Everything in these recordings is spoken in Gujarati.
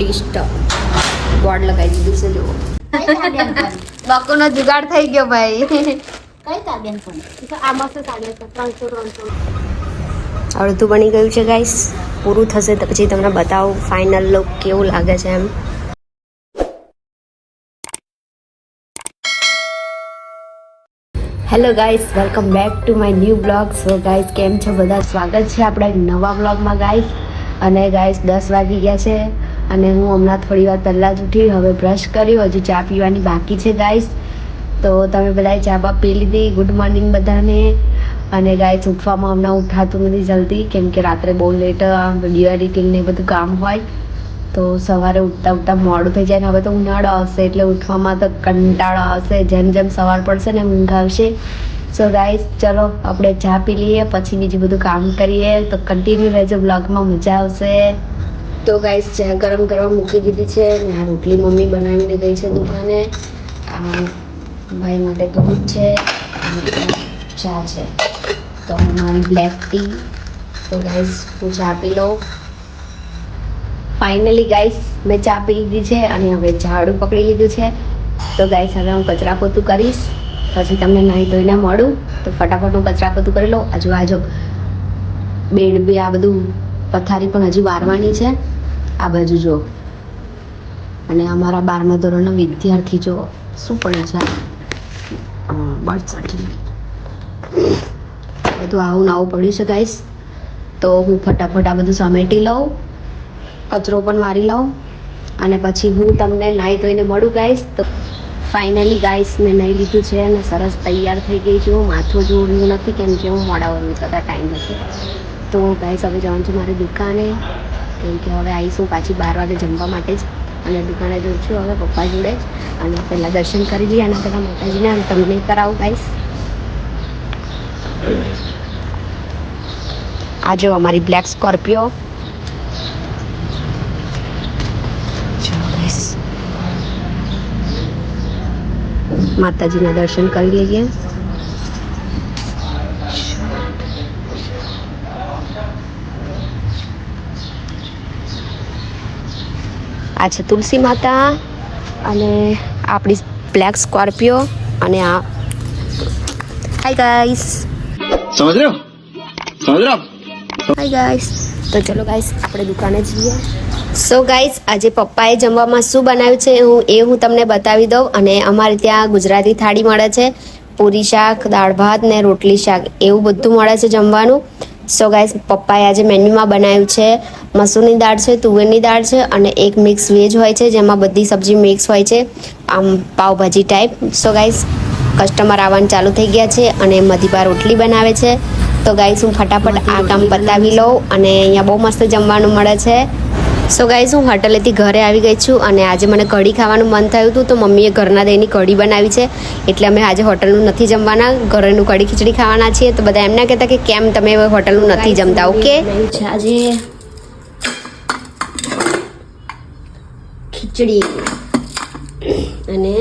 ડિસ્ટર્બ બોર્ડ લગાવી દીધું છે જુઓ? લોકોનો જુગાડ થઈ ગયો ભાઈ. કઈ તાબેન પણ? આ મસ્ત સાડી છે ત્રણસો ત્રણસો. અડધું બની ગયું છે ગાઈસ પૂરું થશે તો પછી તમને બતાવું ફાઇનલ લુક કેવું લાગે છે એમ. Hello guys welcome back to my new blog so guys કેમ છો? બધા સ્વાગત છે આપણા નવા બ્લોગમાં ગાઈસ અને ગાઈસ દસ વાગી ગયા છે. અને હું હમણાં થોડી વાર પહેલાં જ ઉઠી, હવે બ્રશ કર્યું, હજુ ચા પીવાની બાકી છે ગાઈસ તો તમે બધાએ ચા બા પી લીધી. ગુડ મોર્નિંગ બધાને. અને ગાઈસ ઉઠવામાં હમણાં ઉઠાતું નથી જલ્દી, કેમ કે રાત્રે બહુ લેટ વીડિયો એડિટિંગ ને બધું કામ હોય. તો સવારે ઉઠતા ઉઠતા મોડું થઈ જાય ને હવે તો ઉનાળો આવશે, એટલે ઉઠવામાં તો કંટાળો આવશે. જેમ જેમ સવાર પડશે ને ઊંઘ આવશે. સો ગાઈસ ચલો, આપણે ચા પી લઈએ, પછી બીજું બધું કામ કરીએ. તો કન્ટિન્યુ રહેજો બ્લોગમાં મજા આવશે. તો ગાઈસ ચા ગરમ કરવા મૂકી દીધી છે ને આ રોટલી મમ્મી બનાવીને ગઈ છે દુકાને. આ ભાઈ માટે દૂધ છે ચા છે. તો મારી બ્લેક ટી તો ગાઈસ હું ચા પી લઉં. ફાઇનલી ગાઈસ મેં ચા પી લીધી છે અને હવે ઝાડુ પકડી લીધું છે. તો ગાઈસ હવે હું કચરા પોતું કરીશ. પછી તમને નાહી ધોઈને મળું. તો ફટાફટ હું કચરા પોતું કરી લઉં. હજુ આજુ બેડ બી આ બધું પથારી પણ હજી વારવાની છે. આ બાજુ જો. અને અમારા બારમા ધોરણના વિદ્યાર્થી જો, શું પડે છે? બર્થ સર્ટિફિકેટ બધું આવું નવું પડ્યું છે ગાઈસ તો હું ફટાફટ આ બધું સમેટી લઉં, કચરો પણ મારી લઉં, અને પછી હું તમને નાહી ધોઈને મળું ગાઈશ તો ફાઇનલી ગાઈસ મેં નહીં લીધું છે અને સરસ તૈયાર થઈ ગઈ છું. માથું જોડ્યું નથી, કેમ કે હું મોડા વળું થતા ટાઈમ નથી. તો ગાઈસ હવે જવાનું છું મારી દુકાને. કેમ કે હવે આવીશું પાછી બાર વાગે જમવા માટે જ. અને દુકાને જઉં છું હવે પપ્પા જોડે જ. અને પહેલાં દર્શન કરી લઈએ અને પહેલાં માતાજીને અને તમને કરાવું ગાઈસ આ અમારી બ્લેક સ્કોર્પિયો માતાજીના દર્શન કરી લઈએ. આ છે તુલસી માતા અને આપણી બ્લેક સ્કોર્પિયો અને આ હાય ગાઈસ સમજ રહ્યો? હાય ગાઈસ તો ચલો ગાઈસ આપણે દુકાને જઈએ. સો ગાઈસ આજે પપ્પાએ જમવામાં શું બનાવ્યું છે હું એ હું તમને બતાવી દઉં અને અમારે ત્યાં ગુજરાતી થાળી મળે છે. પૂરી શાક દાળ ભાત ને રોટલી શાક એવું બધું મળે છે જમવાનું. સો ગાઈસ પપ્પાએ આજે મેન્યુમાં બનાવ્યું છે મસૂરની દાળ છે, તુવેરની દાળ છે અને એક મિક્સ વેજ હોય છે, જેમાં બધી સબ્જી મિક્સ હોય છે, આમ pav bhaji type so guys customer આવવાનું ચાલુ થઈ ગયા છે અને મધીબા રોટલી બનાવે છે. તો ગાઈસ હું ફટાફટ આ કામ પતાવી લઉં અને અહીંયા બહુ મસ્ત જમવાનું મળે છે. સો ગાઈઝ હું હોટલેથી ઘરે આવી ગઈ છું અને આજે મને કઢી ખાવાનું મન થયું હતું તો મમ્મીએ ઘરના દહીંની કઢી બનાવી છે. એટલે અમે આજે હોટલનું નથી જમવાના ઘરેનું કઢી ખીચડી ખાવાના છીએ. તો બધા એમ ના કહેતા કે કેમ તમે હોટલનું નથી જમતા ઓકે આજે. ખીચડી અને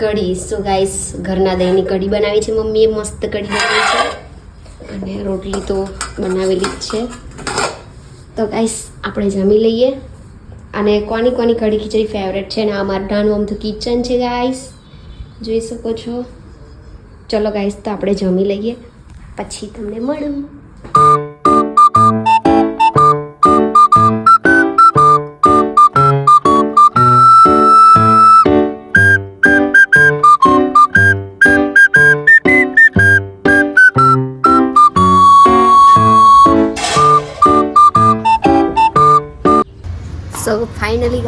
કઢી. સો ગાઈસ ઘરના દહીંની કઢી બનાવી છે મમ્મીએ મસ્ત કઢી બનાવી છે. અને રોટલી તો બનાવેલી જ છે. તો ગાઈસ આપણે જમી લઈએ. અને કોની કોની કઢી ખીચડી ફેવરેટ છે ને આ મારું નાનું તો કિચન છે ગાઈસ જોઈ શકો છો. ચલો ગાઈસ તો આપણે જમી લઈએ. પછી તમને મળું.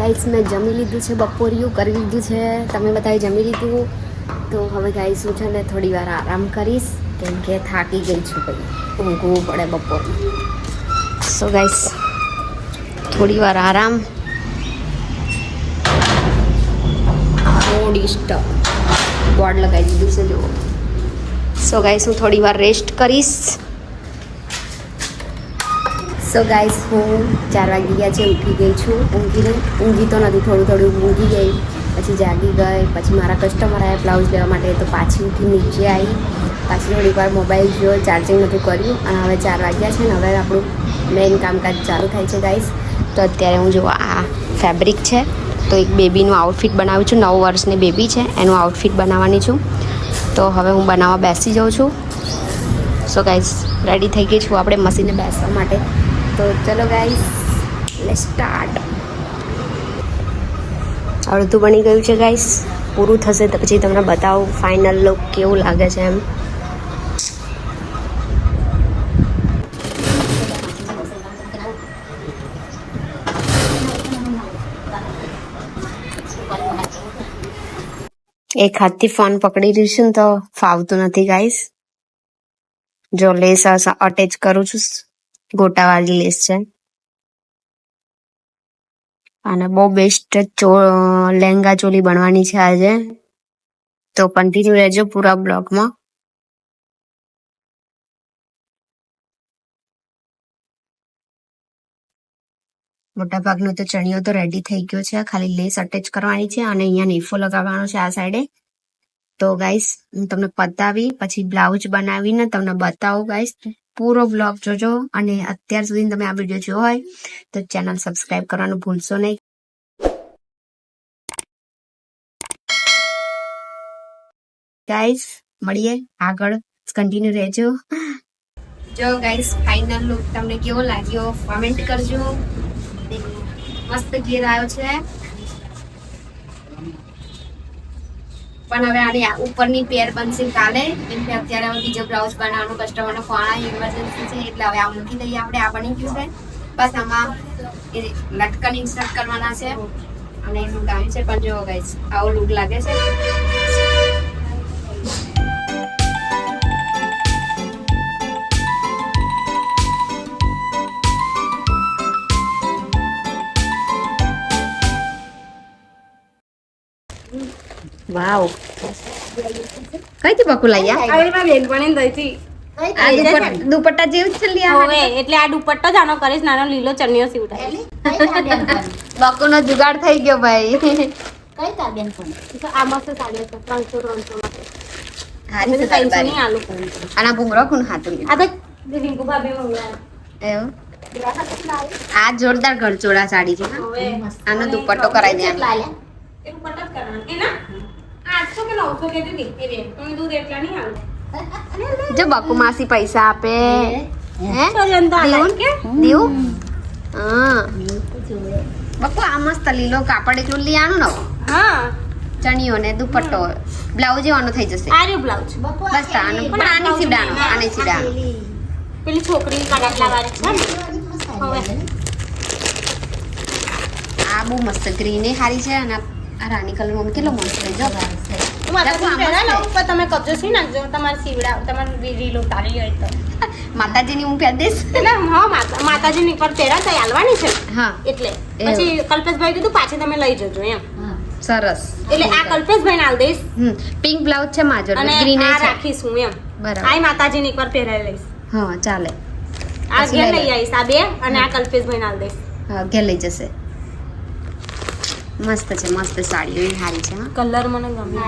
ગાઈસ મેં જમી લીધું છે, બપોરિયું કરી લીધું છે. તમે બધાએ જમી લીધું. તો હવે ગાઈસ હું છે ને થોડી વાર આરામ કરીશ, કેમ કે થાકી ગઈ છું ભાઈ. ઊંઘવું પડે બપોર. સો ગાઈસ થોડી વાર આરામ. ડિસ્ટર્બ બોર્ડ લગાવી દીધું છે, જુઓ. સો ગાઈસ હું થોડી વાર રેસ્ટ કરીશ. સો ગાઈસ હું ચાર વાગી ગયા છે ઉઠી ગઈ છું. ઊંઘી ઊંઘી તો નથી, થોડું થોડું ઊંઘી ગઈ. પછી જાગી ગઈ, પછી મારા કસ્ટમર આવ્યા બ્લાઉઝ લેવા માટે, તો પાછી ઉઠી નીચે આવી. પાછી થોડીક વાર મોબાઈલ જોયો ચાર્જિંગ નથી કર્યું, અને હવે ચાર વાગ્યા છે ને, હવે આપણું મેઇન કામકાજ ચાલુ થાય છે ગાઈસ તો અત્યારે હું જો આ ફેબ્રિક છે. તો એક બેબીનું આઉટફિટ બનાવું છું, નવ વર્ષની બેબી છે, એનું આઉટફિટ બનાવવાની છું. તો હવે હું બનાવવા બેસી જાઉં છું. સો ગાઈઝ રેડી થઈ ગઈ છું, આપણે મશીને બેસવા માટે. તો ચલો ગાઈસ લે સ્ટાર્ટ અડધું બની ગયું છે ગાઈસ પૂરું થશે તો પછી તમને બતાવું ફાઇનલ લુક કેવું લાગે છે એમ. એક હાથથી ફોન પકડી રહ્યું છું ને તો ફાવતું નથી ગાઈસ જો લેસ અટેચ કરું છું. ગોટાવાળી લેસ છે. અને બહુ બેસ્ટ ચો લહેંગા ચોલી બનવાની છે આજે. તો કન્ટિન્યુ રહેજો પૂરા બ્લોગમાં. મોટા ભાગનો તો ચણિયો તો રેડી થઈ ગયો છે. ખાલી લેસ અટેચ કરવાની છે અને અહીંયા નીફો લગાવવાનો છે આ સાઈડે તો ગાઈસ હું તમને પતાવી, પછી બ્લાઉઝ બનાવીને તમને બતાવું ગાઈસ પૂરો બ્લોગ જોજો અને અત્યાર સુધી તમે આ વીડિયો જોયો હોય તો ચેનલ સબસ્ક્રાઈબ કરવાનું ભૂલશો નહીં. ગાઈસ મળીએ આગળ. કન્ટિન્યુ રહેજો. જો ગાઈસ ફાઇનલ લુક તમને કેવો લાગ્યો? કોમેન્ટ કરજો. મસ્ત ઘેર આવ્યો છે. પણ હવે આની ઉપરની પેર બનશે કાલે. કેમ કે અત્યારે હવે બીજો બ્લાઉઝ બનાવવાનું કસ્ટમરનો ફોન આવ્યો ઇમરજન્સી છે, એટલે હવે આ મૂકી દઈએ આપણે. આ બની ગયું છે. બસ આમાં એ લટકન ઇન્સર્ટ કરવાના છે. અને એનું ગાયું છે, પણ જો ગાઈસ આવો લૂક લાગે છે. વાવ. કઈથી બકુ લાયા હવે માં બેનપણી દઈથી આ દુપટ્ટા દુપટ્ટા જેવું જ છે લ્યા. હવે એટલે આ દુપટ્ટો જ આનો કરીશ નાનો લીલો ચણિયો સીવડાય બકુનો જુગાડ થઈ ગયો ભાઈ. કઈ તા બેનપણી? તો આ મસ્ત સાડી છે ત્રણસો ત્રણસો હારી છે સાડી ની આલુ કરી આના ભૂમરો કોણ હાથું આ તો રિંકુ ભાભી મંગાવ્યા એવું? આ જોરદાર ઘરચોળા સાડી છે. આનો દુપટ્ટો કરાવી દેવાનો એ દુપટ્ટો જ કરવાનો એના? આઠસો કે નવસો કે દીધી એ તમે દૂધ એટલા નહીં આલું જો બકુ માસી પૈસા આપે હે. દેવું હા આ મસ્ત લીલો કાપડ ચોલી લઈ આનું ને? હા. ચણિયો ને દુપટ્ટો બ્લાઉઝ એવાનો થઈ જશે. આ રહ્યું બ્લાઉઝ બસ આનું પણ આની સીડાનો આની સીવડાનો પેલી છોકરી કાઢાટલા લાવવાની છે હવે. આ બહુ મસ્ત ગ્રીન એ સારી છે અને આ રાની કલરમાં કેટલો મસ્ત છે જો. હું માતાજી પહેરા લઉં પણ તમે કબજો સી નાખજો તમારે સીવડા તમારે રીલો તારી હોય તો. માતાજીની હું પહેરી દઈશ. એટલે હા માતા માતાજીની પર પહેરા તો હાલવાની છે. હા. એટલે. પછી કલ્પેશભાઈ કીધું પાછી તમે લઈ જજો એમ. સરસ. એટલે આ કલ્પેશભાઈ હાલ દઈશ. હમ પિંક બ્લાઉઝ છે માજર અને ગ્રીન આ રાખીશ હું એમ. બરાબર. આ માતાજીની પર પહેરાઈ લઈશ. હા ચાલે. આ ઘેર લઈ લઈ આવીશ આ બે અને આ કલ્પેશભાઈ હાલ દઈશ. હા ઘેર લઈ જશે. મસ્ત છે મસ્ત સાડી એવી સારી છે હા. કલર મને ગમે.